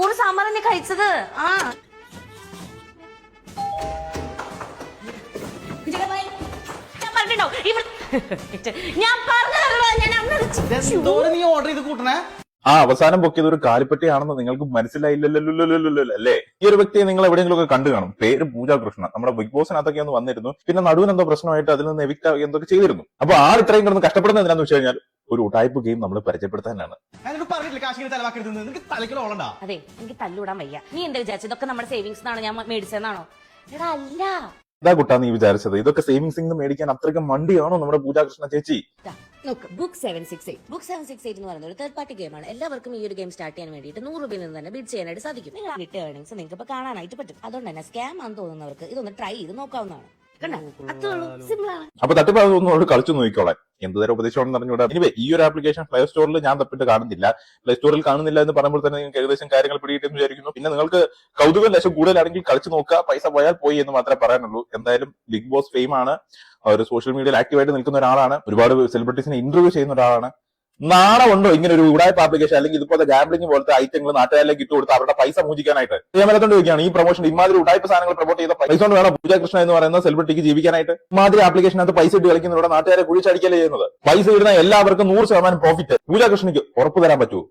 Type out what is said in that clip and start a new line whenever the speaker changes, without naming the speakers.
ഊണ് സാമ്പാർ തന്നെ കഴിച്ചത്? ആ. ഞാൻ പറഞ്ഞിട്ടുണ്ടോ? ഇവൾ ഞാൻ പറഞ്ഞതല്ലോ ഞാൻ അന്ന്
നീ ഓർഡർ ചെയ്ത് കൂട്ടണേ?
ആ അവസാനം പൊക്കിയത് ഒരു കാലിപ്പറ്റിയാണെന്ന് നിങ്ങൾക്ക് മനസ്സിലായില്ലല്ലോ അല്ലേ ഈ ഒരു വ്യക്തിയെ നിങ്ങൾ എവിടെയെങ്കിലും ഒക്കെ കണ്ടു കാണും. പേര് പൂജ കൃഷ്ണ നമ്മുടെ ബിഗ് ബോസിനകത്തൊക്കെ ഒന്ന് വന്നിരുന്നു. പിന്നെ നടുവിന് എന്തോ പ്രശ്നമായിട്ട് അതിൽ നിന്ന് എവിക്ട് എന്തൊക്കെ ചെയ്തിരുന്നു. അപ്പൊ ആൾ ഇത്രയും കിടന്ന് കഷ്ടപ്പെടുന്നത് എന്താണെന്ന് വെച്ച് കഴിഞ്ഞാൽ ഒരു ഉടായ്പ ഗെയിം നമ്മൾ പരിചയപ്പെടുത്താനാണ്.
അതെ എനിക്ക് തല്ലുവിടാൻ വയ്യ. നീ എന്താ വിചാരിച്ചത്? ഇതൊക്കെ നമ്മുടെ സേവിങ്സ് ആണോ ഞാൻ മേടിച്ചതെന്നാണോ? എടാ അല്ല.
ഇതാ കുട്ടാ നീ വിചാരിച്ചത്. ഇതൊക്കെ സേവിങ്സ് നിന്ന് മേടിക്കാൻ അത്രയ്ക്കും മണ്ടിയാണോ നമ്മുടെ പൂജാകൃഷ്ണ ചേച്ചി?
നോക്ക് book seven six eight book seven six eight എന്ന് പറയുന്നത് ഒരു തേർഡ് പാർട്ടി ഗെയിമാണ് എല്ലാവർക്കും ഈ ഒരു ഗെയിം സ്റ്റാർട്ട് ചെയ്യാൻ വേണ്ടിയിട്ട് നൂറ് രൂപയിൽ നിന്ന് തന്നെ ബിഡ് ചെയ്യാനായിട്ട് സാധിക്കും. നിങ്ങൾ കിട്ടിയ ഏർണിംഗ്സ് നിങ്ങൾക്ക് ഇപ്പോൾ കാണാനായിട്ട് പറ്റും. അതുകൊണ്ട് തന്നെ സ്കാം ആണെന്ന് തോന്നുന്നവർക്ക് ഇതൊന്ന് ട്രൈ ചെയ്ത് നോക്കാവുന്നതാണ്. കണ്ടോ? തട്ടിപ്പാതെ
അപ്പൊ തട്ടിപ്പാതൊന്നും കളിച്ചു നോക്കിക്കോളെ. എന്ത് തരം ഉപദേശമാണെന്ന് അറിഞ്ഞൂടാ ഇനിവേ ഈ ഒരു ആപ്ലിക്കേഷൻ പ്ലേ സ്റ്റോറിൽ ഞാൻ തപ്പിട്ട് കാണുന്നില്ല. പ്ലേ സ്റ്റോറിൽ കാണുന്നില്ല എന്ന് പറയുമ്പോൾ തന്നെ നിങ്ങൾക്ക് ഏകദേശം കാര്യങ്ങൾ പിടിയിട്ടെന്ന് വിചാരിക്കുന്നു. പിന്നെ നിങ്ങൾക്ക് കൗതുകം ലക്ഷം കൂടുതലാണെങ്കിൽ കളിച്ചു നോക്കുക. പൈസ പോയാൽ പോയി എന്ന് മാത്രമേ പറയാനുള്ളൂ. എന്തായാലും ബിഗ് ബോസ് ഫെയിം ആണ്. ഒരു സോഷ്യൽ മീഡിയയിൽ ആക്റ്റീവായിട്ട് നിൽക്കുന്ന ഒരാളാണ്. ഒരുപാട് സെലിബ്രിറ്റീസിനെ ഇന്റർവ്യൂ ചെയ്യുന്ന ഒരാളാണ്. നാണമുണ്ടോ ഇങ്ങനെ ഒരു ഉടായ്പ ആപ്ലിക്കേഷൻ അല്ലെങ്കിൽ ഇതുപോലത്തെ ഗാംബ്ലിംഗ് പോലത്തെ ഐറ്റങ്ങൾ നാട്ടുകാരിലേക്ക് ഇട്ട് കൊടുത്ത് അവരുടെ പൈസ മൂജിക്കാനായിട്ട് ഞാൻ വരത്തോണ്ട് ചോദിക്കുകയാണ് ഈ പ്രൊമോഷൻ ഇമാതിരി ഉടായ്പ സാധനങ്ങൾ പ്രൊമോട്ട് ചെയ്ത പൈസ കൊണ്ട് വേണം പൂജ കൃഷ്ണ എന്ന് പറയുന്ന സെലിബ്രിറ്റിക്ക് ജീവിക്കാനായിട്ട്? ഇമാതിരി ആപ്ലിക്കേഷനകത്ത് പൈസ ഇട്ട് കളിക്കുന്നതിലൂടെ നാട്ടുകാരെ കുഴിച്ചടിക്കലേ ചെയ്യുന്നത്? പൈസ ഇടുന്ന എല്ലാവർക്കും നൂറ് ശതമാനം പ്രോഫിറ്റ് പൂജ കൃഷ്ണയ്ക്ക് ഉറപ്പ് തരാൻ പറ്റുമോ?